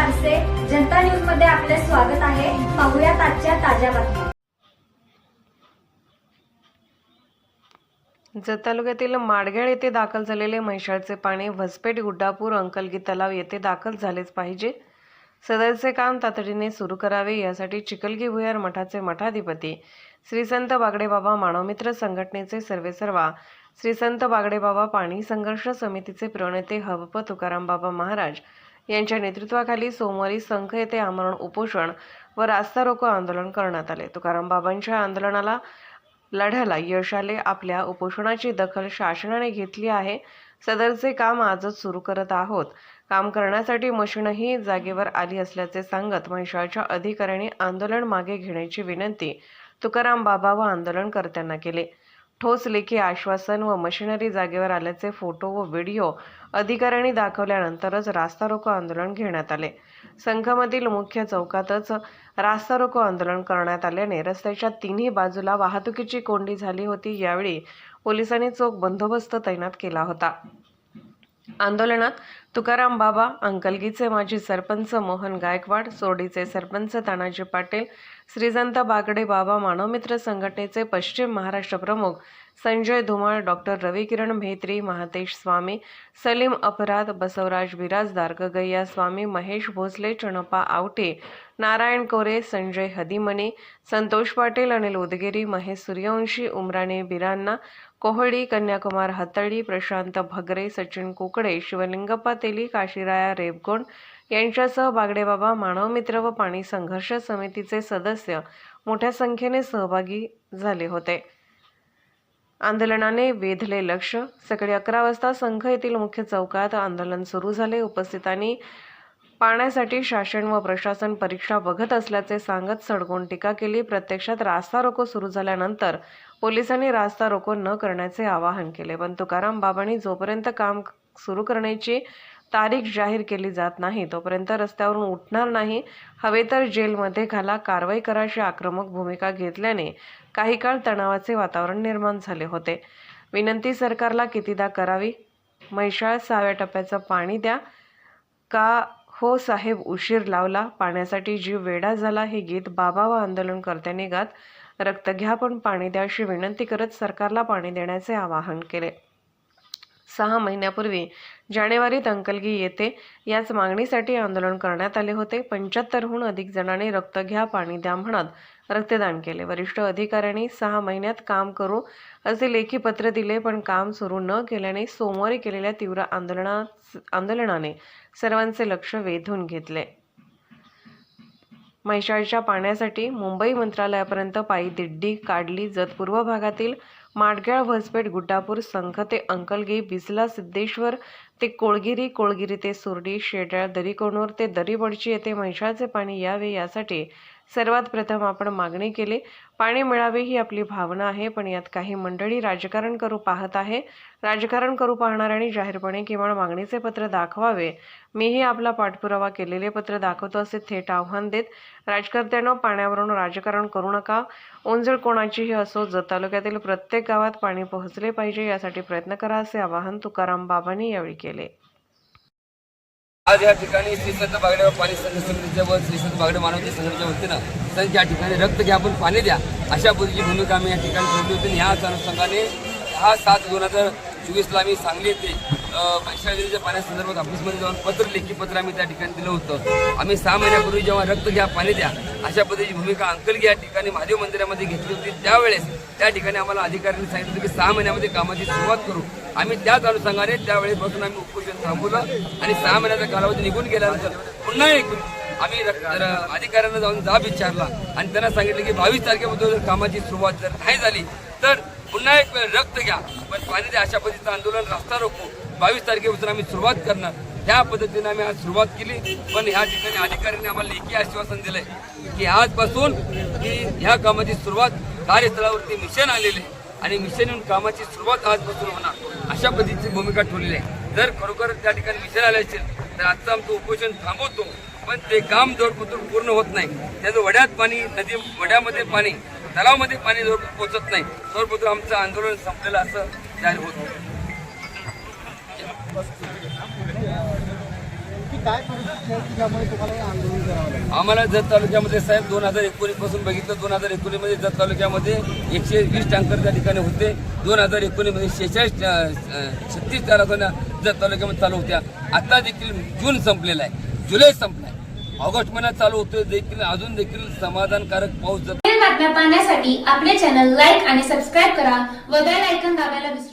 आरसे जनता न्यूजमध्ये आपले स्वागत आहे. पाहुयात आजच्या ताज्या बातम्या. जत तालुक्यातील माडघेळ येथे दाखल झालेले म्हैसाळचे पाणी वसपेट गुड्डापूर अंकलगी तलाव येथे दाखल झालेच पाहिजे. सदरचे काम तातडीने सुरू करावे यासाठी चिकलगी भुयार मठाचे मठाधिपती श्री संत बागडेबाबा मानवमित्र संघटनेचे सर्वेसर्वा श्री संत बागडेबाबा पाणी संघर्ष समितीचे प्रणेते हबप तुकाराम बाबा महाराज यांच्या नेतृत्वाखाली सोमवारी संघ येथे आमरण उपोषण व रास्ता रोको आंदोलन करण्यात आले. तुकाराम बाबांच्या आंदोलनाला लढ्याला यश आले. आपल्या उपोषणाची दखल शासनाने घेतली आहे. सदरचे काम आजच सुरू करत आहोत. काम करण्यासाठी मशीनही जागेवर आली असल्याचे सांगत म्हैसाळच्या अधिकाऱ्यांनी आंदोलन मागे घेण्याची विनंती तुकाराम बाबा व आंदोलनकर्त्यांना केले. ठोस लेखी आश्वासन व मशिनरी जागेवर आल्याचे फोटो व व्हिडिओ अधिकाऱ्यांनी दाखवल्यानंतरच रास्ता रोको आंदोलन घेण्यात आले. संघमधील मुख्य चौकातच रास्ता रोको आंदोलन करण्यात आल्याने रस्त्याच्या तिन्ही बाजूला वाहतुकीची कोंडी झाली होती. यावेळी पोलिसांनी चोख बंदोबस्त तैनात केला होता. आंदोलनात तुकाराम बाबा अंकलगीचे माजी सरपंच मोहन गायकवाड सोडीचे सरपंच तानाजी पाटील श्रीजंत बागडे बाबा मानवमित्र संघटनेचे पश्चिम महाराष्ट्र प्रमुख संजय धुमाळ डॉक्टर रविकिरण म्हेत्री महातेश स्वामी सलीम अपराध बसवराज बिराजदार गगैया स्वामी महेश भोसले चणपा आवटे नारायण कोरे संजय हदिमने संतोष पाटील अनिल उदगिरी महेश सूर्यवंशी उमराणे बिरांना कोहळी कन्याकुमार हतळी प्रशांत भगरे सचिन कुकडे शिवलिंगप्पा तेली काशीराया रेबगोंड यांच्यासह बागडेबाबा मानवमित्र व पाणी संघर्ष समितीचे सदस्य मोठ्या संख्येने सहभागी झाले होते. आंदोलनाने वेधले लक्ष. सकाळी अकरा वाजता संघ येथील मुख्य चौकात आंदोलन सुरू झाले. उपस्थितांनी पाण्यासाठी शासन व प्रशासन परीक्षा बघत असल्याचे सांगत सडकून टीका केली. प्रत्यक्षात रास्ता रोको सुरू झाल्यानंतर पोलिसांनी रास्ता रोको न करण्याचे आवाहन केले. पण तुकाराम बाबांनी जोपर्यंत काम सुरू करण्याची तारीख जाहीर केली जात नाही तोपर्यंत रस्त्यावरून उठणार नाही. हवे तर जेलमध्ये घाला कारवाई करायची आक्रमक भूमिका घेतल्याने काही काळ तणावाचे वातावरण निर्माण झाले होते. विनंती सरकारला कितीदा करावी? म्हैशाळ सहाव्या टप्प्याचं पाणी द्या. का हो साहेब उशीर लावला. पाण्यासाठी जीव वेडा झाला हे गीत बाबा व आंदोलनकर्त्यांनी गात. रक्त घ्या पण पाणी द्या अशी विनंती करत सरकारला पाणी देण्याचे आवाहन केले. सहा महिन्यापूर्वी जानेवारीत अंकलगी येथे याच मागणीसाठी आंदोलन करण्यात आले होते. पंच्याहत्तरहून अधिक जणांनी रक्त घ्या पाणी द्या म्हणत रक्तदान केले. वरिष्ठ अधिकाऱ्यांनी सहा महिन्यात काम करू असे लेखी पत्र दिले पण काम सुरू न केल्याने सोमवारी केलेल्या तीव्र आंदोलना आंदोलनाने सर्वांचे लक्ष वेधून घेतले. म्हैसाळच्या पाण्यासाठी मुंबई मंत्रालयापर्यंत पायी दिड्डी काढली. जत पूर्व भागातील माडगाळ व्हसपेठ गुड्डापूर संघ ते अंकलगी बिसला सिद्धेश्वर ते कोळगिरी कोळगिरी ते सुर्डी शेडाळ दरीकोणूर ते दरीबडची येथे म्हैसाळचे पाणी यावे यासाठी सर्वात प्रथम आपण मागणी केली. पाणी मिळावे ही आपली भावना आहे पण यात काही मंडळी राजकारण करू पाहत आहे. राजकारण करू पाहणाऱ्यांनी जाहीरपणे किमान मागणीचे पत्र दाखवावे. मीही आपला पाठपुरावा केलेले पत्र दाखवतो असे थेट आव्हान देत राजकर्त्यांना पाण्यावरून राजकारण करू नका. ओंजळ कोणाचीही असो जत तालुक्यातील प्रत्येक गावात पाणी पोहोचले पाहिजे यासाठी प्रयत्न करा असे आवाहन तुकाराम बाबांनी यावेळी केले. आज या ठिकाणी श्रीसंत बागडे पाणी संघ समितीच्या व श्रीसंत बागडे मानवते संघटनेच्या वतीनं संत या ठिकाणी रक्त घ्या आपण पाणी द्या अशा पद्धतीची भूमिका आम्ही या ठिकाणी ठेवली होती. आणि ह्याच अनुषंगाने दहा सात दोन हजार चोवीसला आम्ही सांगली येथे पैशाच्या पाण्यासंदर्भात ऑफिसमध्ये जाऊन पत्र लेखी पत्र आम्ही त्या ठिकाणी दिलं होतं. आम्ही सहा महिन्यापूर्वी जेव्हा रक्त घ्या पाणी द्या अशा पद्धतीची भूमिका अंकलगी या ठिकाणी महादेव मंदिरामध्ये घेतली होती. त्यावेळेस त्या ठिकाणी आम्हाला अधिकाऱ्यांनी सांगितलं होतं की सहा महिन्यामध्ये कामाची सुरुवात करू. आम्ही त्याच अनुषंगाने त्यावेळेपासून आम्ही उपोषण थांबवलं आणि सहा महिन्याचा कालावधी निघून गेल्यानंतर पुन्हा एक आम्ही र- अधिकाऱ्यांना जाऊन जाब विचारला आणि त्यांना सांगितलं की बावीस तारखेपासून जर कामाची सुरुवात जर नाही झाली तर पुन्हा एक वेळ रक्त घ्या. पण पाणी अशा पद्धतीचं आंदोलन रस्ता रोको बावीस तारखेपासून आम्ही सुरुवात करणार. त्या पद्धतीने आम्ही आज सुरुवात केली. पण ह्या ठिकाणी अधिकाऱ्यांनी आम्हाला लेखी आश्वासन दिलंय की आजपासून की ह्या कामाची सुरुवात कार्यस्थळावरती मिशन आलेले आणि मिशन येऊन कामाची सुरुवात आजपासून होणार. अशा पद्धतीची भूमिका ठेवलेली आहे. जर खरोखर त्या ठिकाणी मिशन आले असेल तर आजचं आमचं उपोषण थांबवतो. पण ते काम जोडपतून पूर्ण होत नाही. त्याचं वड्यात पाणी नदी वड्यामध्ये पाणी तलावामध्ये पाणी जोड पोचत नाही. जोरपत्र आमचं आंदोलन संपलेलं असं जाहीर होतं आम्हाला जत तालुक्यामध्ये साहेब दोन हजार एकोणीसपासून बघितलं दोन हजार एकोणीसमध्ये जत तालुक्यामध्ये एकशे वीस टँकर त्या ठिकाणी होते. दोन हजार एकोणीसमध्ये शेहेचाळीस छत्तीस कारखान्या जत तालुक्यामध्ये चालू होत्या. आता देखील जून संपलेला आहे. जुलै संपलाय. ऑगस्ट महिन्यात चालू होतोय. देखील अजून देखील समाधानकारक पाऊस बातम्या पाहण्यासाठी आपले चॅनल लाईक आणि सबस्क्राईब करा व बेल आयकॉन दाबायला विसरू